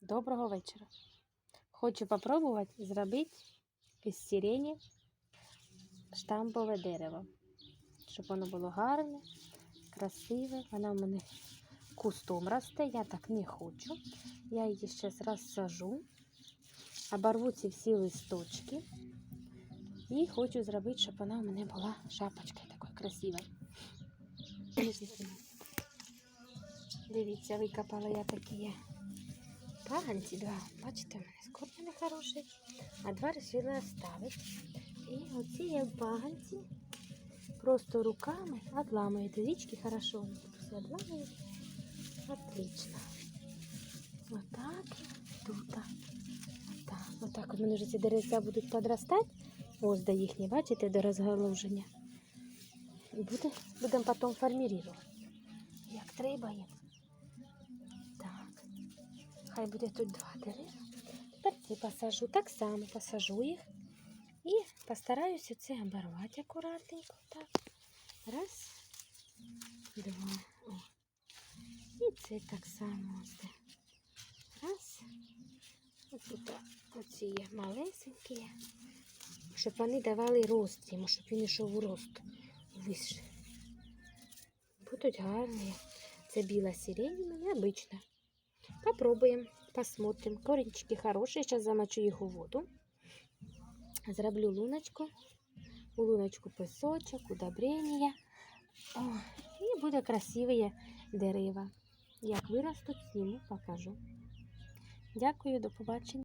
Доброго вечора. Хочу попробувати зробити із сирені штампове дерево, щоб воно було гарне, красиве. Вона в мене кустом росте, я так не хочу. Я її ще розсажу, оборву ці всі листочки. І хочу зробити, щоб вона у мене була шапочкою такою красивою. Дивіться, викопала я такі паганці, два. Бачите, у мене скот мене хороший, а два вирішила оставити. І оці я паганці просто руками отламую. Річки хорошо все отламують. Отлично. Отак і тут. Отак. Отак от мене вже ці деревця будуть подростати. Ось до їхні, бачите, до розгалуження. І буде, будемо потім формувати. Як треба їм. Хай буде тут два дерева. Тепер ці посажу. Так само посажу їх. І постараюся це оборвати акуратненько. Так. Раз, два. О. І це так само. Раз. Ось тут оці є малесенькі. Щоб вони давали рост йому, щоб він йшов у рост. Вище. Будуть гарні. Це біла сирень у мене обична. Попробуємо, посмотрим. Корінчики хороші. Зараз замочу їх у воду. Зроблю луночку. У луночку песочок, удобрення. О, і буде красиве дерева. Як виростуть, зніму, покажу. Дякую, до побачення.